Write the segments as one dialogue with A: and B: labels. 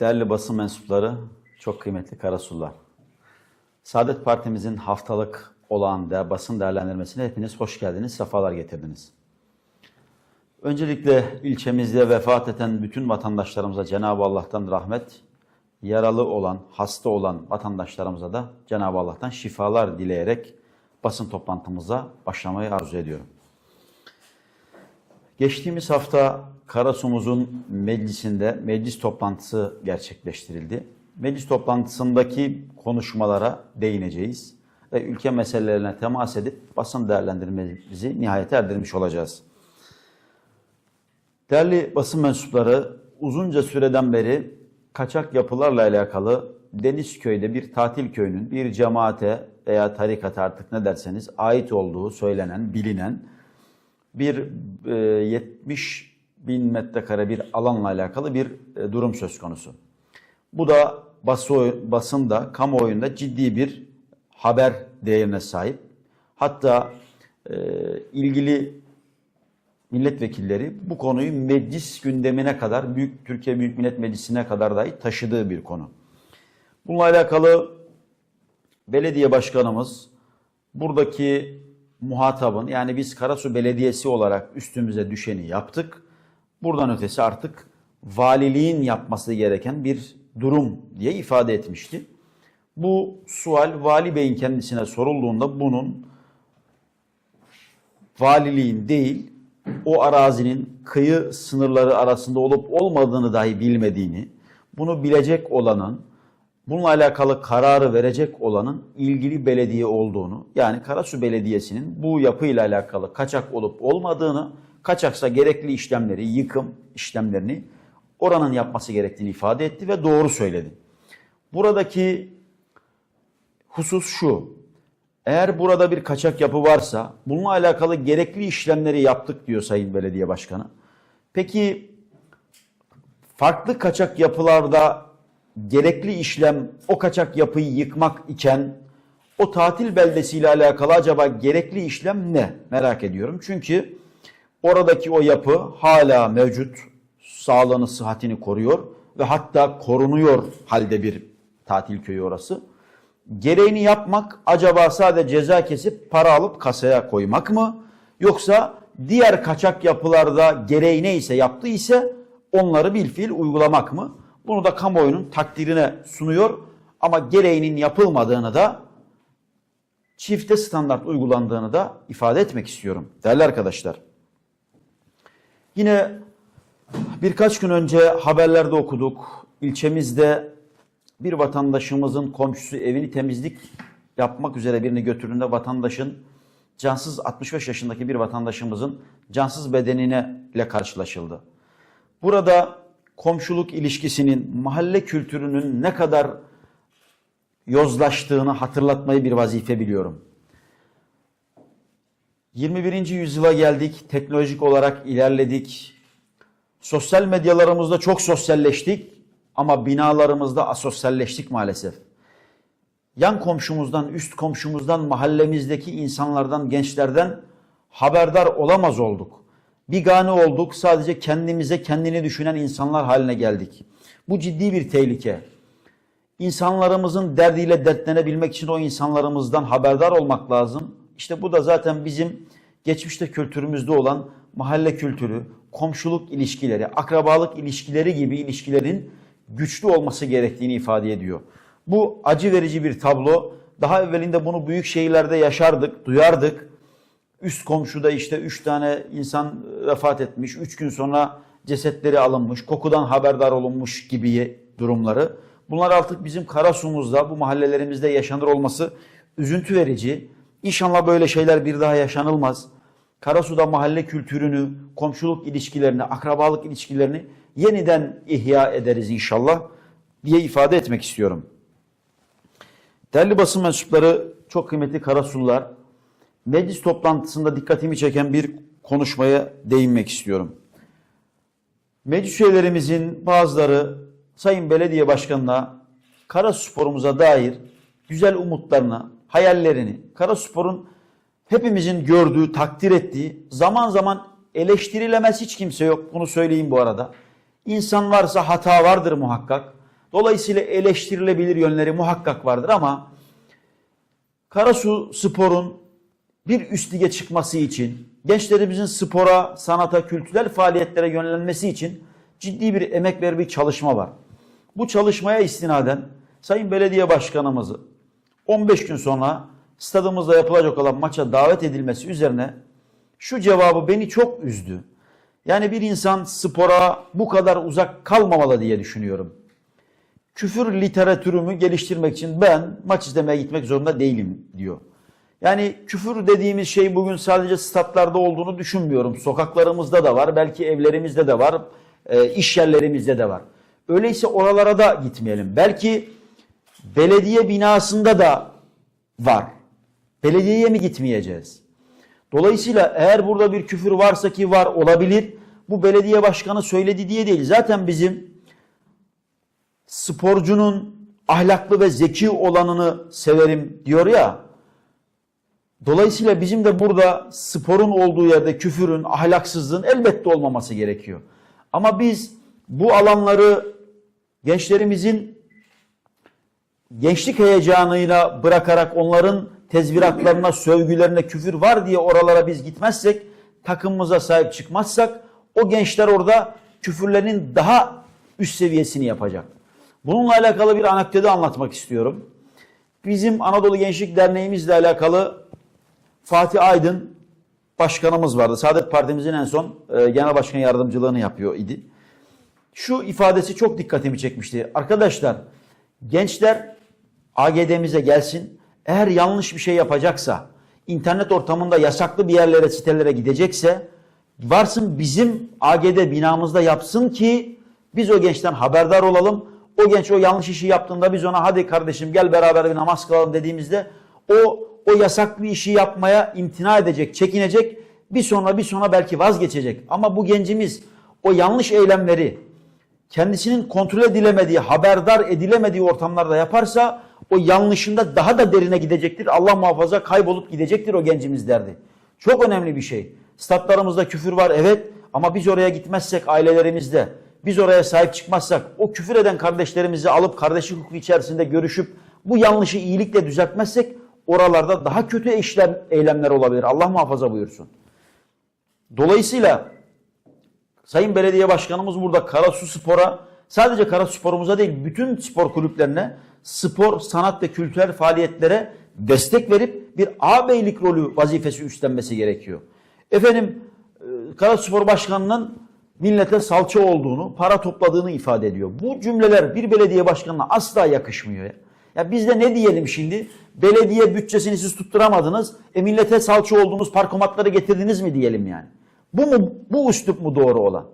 A: Değerli basın mensupları, çok kıymetli Karasullar. Saadet Partimizin haftalık olan de, basın değerlendirmesine hepiniz hoş geldiniz, sefalar getirdiniz. Öncelikle ilçemizde vefat eden bütün vatandaşlarımıza Cenab-ı Allah'tan rahmet, yaralı olan, hasta olan vatandaşlarımıza da Cenab-ı Allah'tan şifalar dileyerek basın toplantımıza başlamayı arzu ediyorum. Geçtiğimiz hafta Karasumuzun meclisinde meclis toplantısı gerçekleştirildi. Meclis toplantısındaki konuşmalara değineceğiz ve ülke meselelerine temas edip basın değerlendirmemizi nihayete erdirmiş olacağız. Değerli basın mensupları uzunca süreden beri kaçak yapılarla alakalı Denizköy'de bir tatil köyünün bir cemaate veya tarikata artık ne derseniz ait olduğu söylenen, bilinen bir e, 70 bin metrekare bir alanla alakalı bir e, durum söz konusu. Bu da bası, basında, kamuoyunda ciddi bir haber değerine sahip. Hatta e, ilgili milletvekilleri bu konuyu meclis gündemine kadar, Büyük Türkiye Büyük Millet Meclisi'ne kadar dahi taşıdığı bir konu. Bununla alakalı belediye başkanımız buradaki muhatabın yani biz Karasu Belediyesi olarak üstümüze düşeni yaptık. Buradan ötesi artık valiliğin yapması gereken bir durum diye ifade etmişti. Bu sual Vali Bey'in kendisine sorulduğunda bunun valiliğin değil o arazinin kıyı sınırları arasında olup olmadığını dahi bilmediğini, bunu bilecek olanın, bununla alakalı kararı verecek olanın ilgili belediye olduğunu, yani Karasu Belediyesi'nin bu yapıyla alakalı kaçak olup olmadığını, kaçaksa gerekli işlemleri, yıkım işlemlerini oranın yapması gerektiğini ifade etti ve doğru söyledi. Buradaki husus şu, eğer burada bir kaçak yapı varsa bununla alakalı gerekli işlemleri yaptık diyor Sayın Belediye Başkanı. Peki farklı kaçak yapılarda gerekli işlem o kaçak yapıyı yıkmak iken o tatil beldesiyle alakalı acaba gerekli işlem ne? Merak ediyorum. Çünkü oradaki o yapı hala mevcut. Sağlığını, sıhhatini koruyor ve hatta korunuyor halde bir tatil köyü orası. Gereğini yapmak acaba sadece ceza kesip para alıp kasaya koymak mı? Yoksa diğer kaçak yapılarda gereği neyse yaptığı ise onları bilfiil uygulamak mı? Bunu da kamuoyunun takdirine sunuyor ama gereğinin yapılmadığını da çifte standart uygulandığını da ifade etmek istiyorum değerli arkadaşlar. Yine birkaç gün önce haberlerde okuduk. İlçemizde bir vatandaşımızın komşusu evini temizlik yapmak üzere birini götürdüğünde vatandaşın cansız 65 yaşındaki bir vatandaşımızın cansız bedenine ile karşılaşıldı. Burada komşuluk ilişkisinin, mahalle kültürünün ne kadar yozlaştığını hatırlatmayı bir vazife biliyorum. 21. yüzyıla geldik, teknolojik olarak ilerledik. Sosyal medyalarımızda çok sosyalleştik ama binalarımızda asosyalleştik maalesef. Yan komşumuzdan, üst komşumuzdan, mahallemizdeki insanlardan, gençlerden haberdar olamaz olduk. Bigane olduk, sadece kendimize kendini düşünen insanlar haline geldik. Bu ciddi bir tehlike. İnsanlarımızın derdiyle dertlenebilmek için o insanlarımızdan haberdar olmak lazım. İşte bu da zaten bizim geçmişte kültürümüzde olan mahalle kültürü, komşuluk ilişkileri, akrabalık ilişkileri gibi ilişkilerin güçlü olması gerektiğini ifade ediyor. Bu acı verici bir tablo. Daha evvelinde bunu büyük şehirlerde yaşardık, duyardık. Üst komşuda işte üç tane insan vefat etmiş, üç gün sonra cesetleri alınmış, kokudan haberdar olunmuş gibi durumları. Bunlar artık bizim Karasumuz'da, bu mahallelerimizde yaşanır olması üzüntü verici. İnşallah böyle şeyler bir daha yaşanılmaz. Karasu'da mahalle kültürünü, komşuluk ilişkilerini, akrabalık ilişkilerini yeniden ihya ederiz inşallah diye ifade etmek istiyorum. Değerli basın mensupları, çok kıymetli Karasullar, meclis toplantısında dikkatimi çeken bir konuşmaya değinmek istiyorum. Meclis üyelerimizin bazıları Sayın Belediye Başkanı'na Karaspor'umuza dair güzel umutlarını, hayallerini, Karaspor'un hepimizin gördüğü, takdir ettiği, zaman zaman eleştirilemez hiç kimse yok. Bunu söyleyeyim bu arada. İnsan varsa hata vardır muhakkak. Dolayısıyla eleştirilebilir yönleri muhakkak vardır ama Karasu Spor'un bir üst lige çıkması için, gençlerimizin spora, sanata, kültürel faaliyetlere yönlenmesi için ciddi bir emek ve bir çalışma var. Bu çalışmaya istinaden Sayın Belediye Başkanımızı 15 gün sonra stadımızda yapılacak olan maça davet edilmesi üzerine şu cevabı beni çok üzdü. Yani bir insan spora bu kadar uzak kalmamalı diye düşünüyorum. Küfür literatürümü geliştirmek için ben maç izlemeye gitmek zorunda değilim diyor. Yani küfür dediğimiz şey bugün sadece statlarda olduğunu düşünmüyorum. Sokaklarımızda da var, belki evlerimizde de var, e, iş yerlerimizde de var. Öyleyse oralara da gitmeyelim. Belki belediye binasında da var. Belediyeye mi gitmeyeceğiz? Dolayısıyla eğer burada bir küfür varsa ki var olabilir. Bu belediye başkanı söyledi diye değil. Zaten bizim sporcunun ahlaklı ve zeki olanını severim diyor ya. Dolayısıyla bizim de burada sporun olduğu yerde küfürün, ahlaksızlığın elbette olmaması gerekiyor. Ama biz bu alanları gençlerimizin gençlik heyecanıyla bırakarak onların tezviratlarına, sövgülerine küfür var diye oralara biz gitmezsek, takımımıza sahip çıkmazsak o gençler orada küfürlerin daha üst seviyesini yapacak. Bununla alakalı bir anekdotu anlatmak istiyorum. Bizim Anadolu Gençlik Derneğimizle alakalı Fatih Aydın başkanımız vardı. Saadet Partimizin en son e, genel başkan yardımcılığını yapıyor idi. Şu ifadesi çok dikkatimi çekmişti. Arkadaşlar gençler AGD'mize gelsin. Eğer yanlış bir şey yapacaksa, internet ortamında yasaklı bir yerlere, sitelere gidecekse varsın bizim AGD binamızda yapsın ki biz o gençten haberdar olalım. O genç o yanlış işi yaptığında biz ona hadi kardeşim gel beraber bir namaz kılalım dediğimizde o o yasaklı işi yapmaya imtina edecek, çekinecek. Bir sonra bir sonra belki vazgeçecek. Ama bu gencimiz o yanlış eylemleri kendisinin kontrol edilemediği, haberdar edilemediği ortamlarda yaparsa o yanlışında daha da derine gidecektir. Allah muhafaza kaybolup gidecektir o gencimiz derdi. Çok önemli bir şey. Statlarımızda küfür var evet ama biz oraya gitmezsek ailelerimizde, biz oraya sahip çıkmazsak o küfür eden kardeşlerimizi alıp kardeşlik hukuku içerisinde görüşüp bu yanlışı iyilikle düzeltmezsek oralarda daha kötü işlem, eylemler olabilir. Allah muhafaza buyursun. Dolayısıyla Sayın Belediye Başkanımız burada Karasu Spor'a sadece Karasu Spor'umuza değil bütün spor kulüplerine spor, sanat ve kültürel faaliyetlere destek verip bir ağabeylik rolü vazifesi üstlenmesi gerekiyor. Efendim e, Karasu Spor Başkanı'nın millete salça olduğunu, para topladığını ifade ediyor. Bu cümleler bir belediye başkanına asla yakışmıyor. Ya, ya biz de ne diyelim şimdi? Belediye bütçesini siz tutturamadınız. E millete salça olduğunuz parkomatları getirdiniz mi diyelim yani. Bu mu bu üslup mu doğru olan?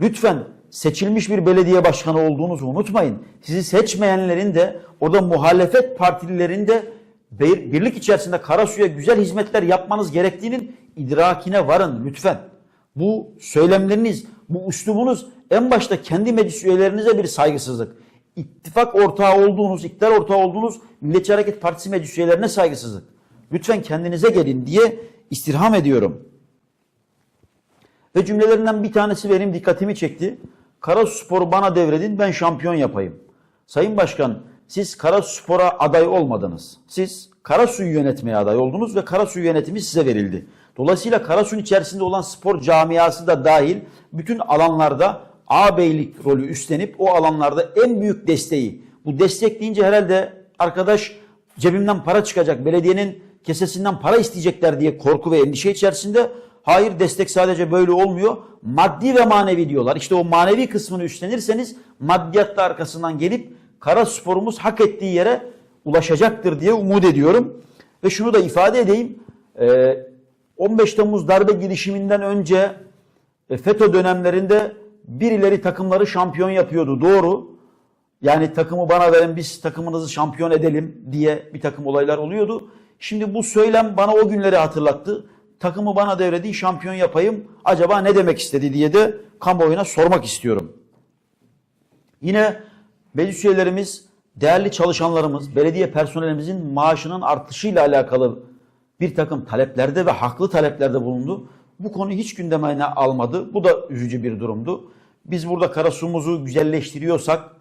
A: Lütfen seçilmiş bir belediye başkanı olduğunuzu unutmayın. Sizi seçmeyenlerin de orada muhalefet partililerin de birlik içerisinde Karasu'ya güzel hizmetler yapmanız gerektiğinin idrakine varın lütfen. Bu söylemleriniz, bu üslubunuz en başta kendi meclis üyelerinize bir saygısızlık. İttifak ortağı olduğunuz, iktidar ortağı olduğunuz Milliyetçi Hareket Partisi meclis üyelerine saygısızlık. Lütfen kendinize gelin diye istirham ediyorum. Ve cümlelerinden bir tanesi benim dikkatimi çekti. Karasu Spor'u bana devredin ben şampiyon yapayım. Sayın Başkan siz Karasu Spor'a aday olmadınız. Siz Karasu'yu yönetmeye aday oldunuz ve Karasu yönetimi size verildi. Dolayısıyla Karasu'nun içerisinde olan spor camiası da dahil bütün alanlarda ağabeylik rolü üstlenip o alanlarda en büyük desteği. Bu destek deyince herhalde arkadaş cebimden para çıkacak, belediyenin kesesinden para isteyecekler diye korku ve endişe içerisinde Hayır destek sadece böyle olmuyor. Maddi ve manevi diyorlar. İşte o manevi kısmını üstlenirseniz maddiyatla arkasından gelip kara sporumuz hak ettiği yere ulaşacaktır diye umut ediyorum. Ve şunu da ifade edeyim. 15 Temmuz darbe girişiminden önce FETÖ dönemlerinde birileri takımları şampiyon yapıyordu. Doğru. Yani takımı bana verin biz takımınızı şampiyon edelim diye bir takım olaylar oluyordu. Şimdi bu söylem bana o günleri hatırlattı takımı bana devredin şampiyon yapayım acaba ne demek istedi diye de kamuoyuna sormak istiyorum. Yine meclis üyelerimiz, değerli çalışanlarımız, belediye personelimizin maaşının artışıyla alakalı bir takım taleplerde ve haklı taleplerde bulundu. Bu konu hiç gündemine almadı. Bu da üzücü bir durumdu. Biz burada Karasu'muzu güzelleştiriyorsak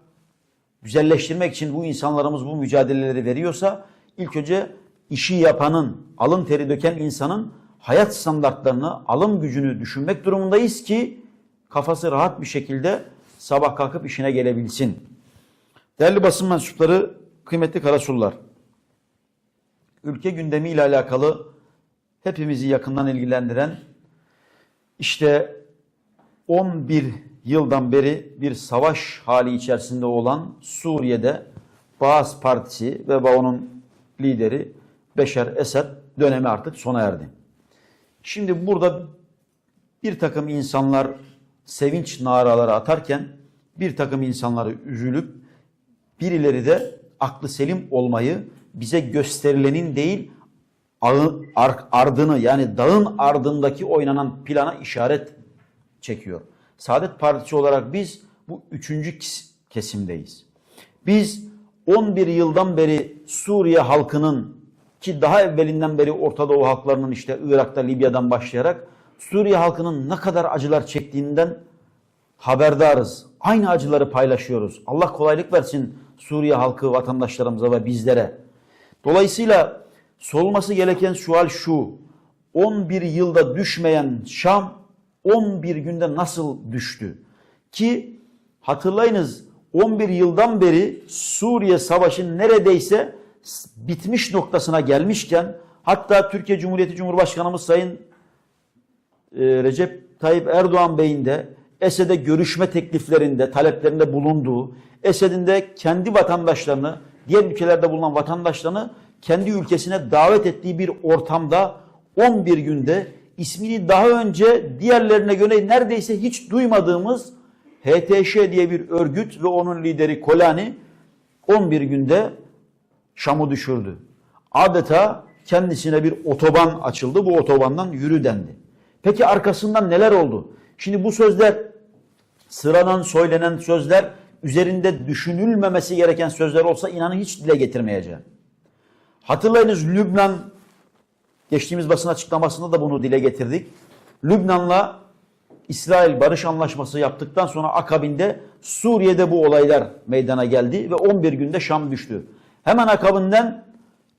A: güzelleştirmek için bu insanlarımız bu mücadeleleri veriyorsa ilk önce işi yapanın, alın teri döken insanın hayat standartlarını, alım gücünü düşünmek durumundayız ki kafası rahat bir şekilde sabah kalkıp işine gelebilsin. Değerli basın mensupları, kıymetli karasullar, ülke gündemiyle alakalı hepimizi yakından ilgilendiren işte 11 yıldan beri bir savaş hali içerisinde olan Suriye'de Baas Partisi ve onun lideri Beşer Esed dönemi artık sona erdi. Şimdi burada bir takım insanlar sevinç naraları atarken bir takım insanları üzülüp birileri de aklı selim olmayı bize gösterilenin değil ardını yani dağın ardındaki oynanan plana işaret çekiyor. Saadet Partisi olarak biz bu üçüncü kesimdeyiz. Biz 11 yıldan beri Suriye halkının ki daha evvelinden beri Orta Doğu halklarının işte Irak'ta, Libya'dan başlayarak Suriye halkının ne kadar acılar çektiğinden haberdarız. Aynı acıları paylaşıyoruz. Allah kolaylık versin Suriye halkı vatandaşlarımıza ve bizlere. Dolayısıyla sorulması gereken sual şu. 11 yılda düşmeyen Şam 11 günde nasıl düştü? Ki hatırlayınız 11 yıldan beri Suriye Savaşı neredeyse bitmiş noktasına gelmişken hatta Türkiye Cumhuriyeti Cumhurbaşkanımız Sayın e, Recep Tayyip Erdoğan Bey'in de Esed'e görüşme tekliflerinde, taleplerinde bulunduğu, Esed'in de kendi vatandaşlarını, diğer ülkelerde bulunan vatandaşlarını kendi ülkesine davet ettiği bir ortamda 11 günde ismini daha önce diğerlerine göre neredeyse hiç duymadığımız HTŞ diye bir örgüt ve onun lideri Kolani 11 günde Şam'ı düşürdü. Adeta kendisine bir otoban açıldı. Bu otobandan yürü dendi. Peki arkasından neler oldu? Şimdi bu sözler sıradan söylenen sözler üzerinde düşünülmemesi gereken sözler olsa inanın hiç dile getirmeyeceğim. Hatırlayınız Lübnan geçtiğimiz basın açıklamasında da bunu dile getirdik. Lübnan'la İsrail barış anlaşması yaptıktan sonra akabinde Suriye'de bu olaylar meydana geldi ve 11 günde Şam düştü. Hemen akabından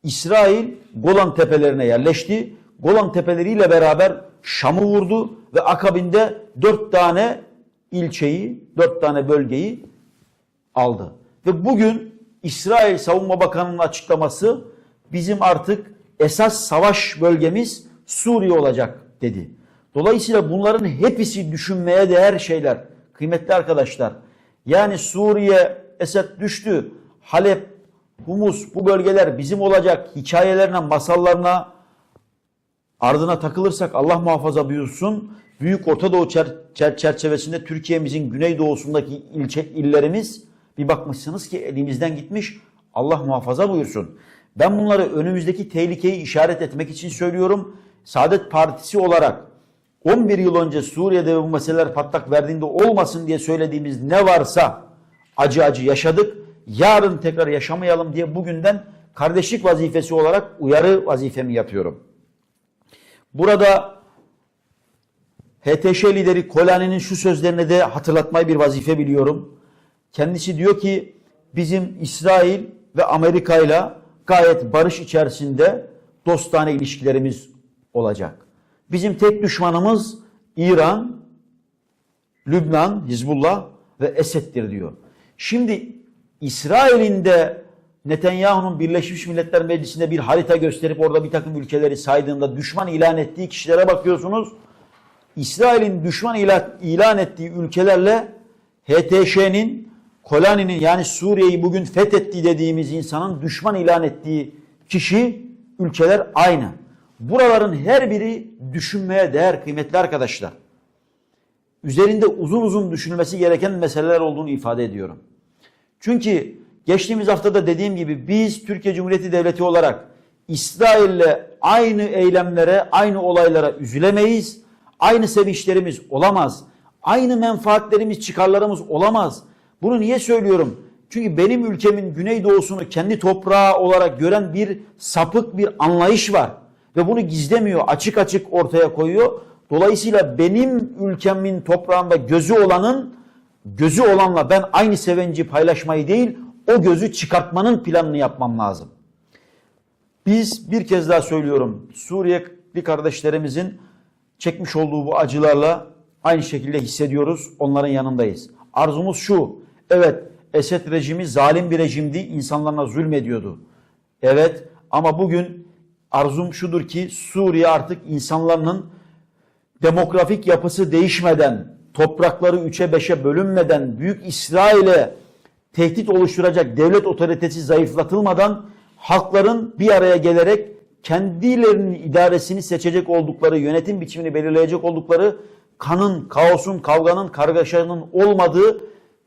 A: İsrail Golan tepelerine yerleşti. Golan tepeleriyle beraber Şam'ı vurdu ve akabinde dört tane ilçeyi, dört tane bölgeyi aldı. Ve bugün İsrail Savunma Bakanı'nın açıklaması bizim artık esas savaş bölgemiz Suriye olacak dedi. Dolayısıyla bunların hepsi düşünmeye değer şeyler. Kıymetli arkadaşlar. Yani Suriye Esed düştü. Halep, Humus bu bölgeler bizim olacak hikayelerine, masallarına ardına takılırsak Allah muhafaza buyursun. Büyük Orta Doğu çer çer çerçevesinde Türkiye'mizin güneydoğusundaki ilçe illerimiz bir bakmışsınız ki elimizden gitmiş. Allah muhafaza buyursun. Ben bunları önümüzdeki tehlikeyi işaret etmek için söylüyorum. Saadet Partisi olarak 11 yıl önce Suriye'de bu meseleler patlak verdiğinde olmasın diye söylediğimiz ne varsa acı acı yaşadık. Yarın tekrar yaşamayalım diye bugünden kardeşlik vazifesi olarak uyarı vazifemi yapıyorum. Burada HTŞ lideri Kolani'nin şu sözlerine de hatırlatmayı bir vazife biliyorum. Kendisi diyor ki bizim İsrail ve Amerika ile gayet barış içerisinde dostane ilişkilerimiz olacak. Bizim tek düşmanımız İran, Lübnan, Hizbullah ve Esed'dir diyor. Şimdi İsrail'in de Netanyahu'nun Birleşmiş Milletler Meclisi'nde bir harita gösterip orada bir takım ülkeleri saydığında düşman ilan ettiği kişilere bakıyorsunuz. İsrail'in düşman ilan, ettiği ülkelerle HTŞ'nin, Kolani'nin yani Suriye'yi bugün fethettiği dediğimiz insanın düşman ilan ettiği kişi, ülkeler aynı. Buraların her biri düşünmeye değer kıymetli arkadaşlar. Üzerinde uzun uzun düşünülmesi gereken meseleler olduğunu ifade ediyorum. Çünkü geçtiğimiz haftada dediğim gibi biz Türkiye Cumhuriyeti Devleti olarak İsrail'le aynı eylemlere, aynı olaylara üzülemeyiz. Aynı sevinçlerimiz olamaz. Aynı menfaatlerimiz, çıkarlarımız olamaz. Bunu niye söylüyorum? Çünkü benim ülkemin güneydoğusunu kendi toprağı olarak gören bir sapık bir anlayış var. Ve bunu gizlemiyor, açık açık ortaya koyuyor. Dolayısıyla benim ülkemin toprağında gözü olanın, gözü olanla ben aynı sevinci paylaşmayı değil, o gözü çıkartmanın planını yapmam lazım. Biz bir kez daha söylüyorum Suriyeli kardeşlerimizin çekmiş olduğu bu acılarla aynı şekilde hissediyoruz. Onların yanındayız. Arzumuz şu. Evet Esed rejimi zalim bir rejimdi. insanlarına zulmediyordu. Evet ama bugün arzum şudur ki Suriye artık insanların demografik yapısı değişmeden, toprakları üçe beşe bölünmeden, Büyük İsrail'e tehdit oluşturacak devlet otoritesi zayıflatılmadan halkların bir araya gelerek kendilerinin idaresini seçecek oldukları, yönetim biçimini belirleyecek oldukları kanın, kaosun, kavganın, kargaşanın olmadığı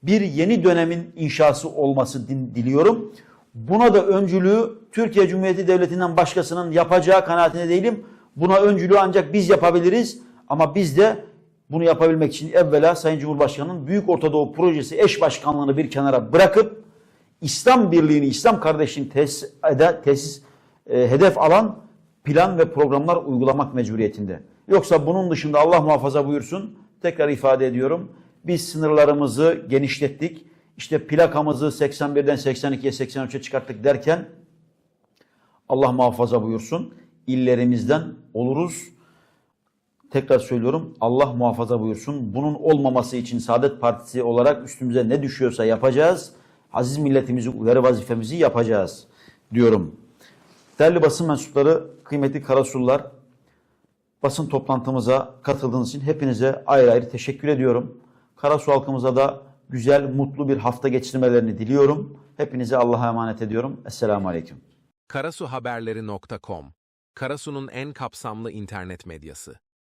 A: bir yeni dönemin inşası olması diliyorum. Buna da öncülüğü Türkiye Cumhuriyeti Devleti'nden başkasının yapacağı kanaatinde değilim. Buna öncülüğü ancak biz yapabiliriz. Ama biz de bunu yapabilmek için evvela Sayın Cumhurbaşkanı'nın Büyük Ortadoğu Projesi eş başkanlığını bir kenara bırakıp İslam birliğini, İslam kardeşliğini tesis, ede, tesis e, hedef alan plan ve programlar uygulamak mecburiyetinde. Yoksa bunun dışında Allah muhafaza buyursun, tekrar ifade ediyorum, biz sınırlarımızı genişlettik. İşte plakamızı 81'den 82'ye 83'e çıkarttık derken Allah muhafaza buyursun illerimizden oluruz. Tekrar söylüyorum Allah muhafaza buyursun. Bunun olmaması için Saadet Partisi olarak üstümüze ne düşüyorsa yapacağız. Aziz milletimizi uyarı vazifemizi yapacağız diyorum. Değerli basın mensupları, kıymetli karasullar, basın toplantımıza katıldığınız için hepinize ayrı ayrı teşekkür ediyorum. Karasu halkımıza da güzel, mutlu bir hafta geçirmelerini diliyorum. Hepinize Allah'a emanet ediyorum. Esselamu Aleyküm.
B: karasuhaberleri.com Karasu'nun en kapsamlı internet medyası.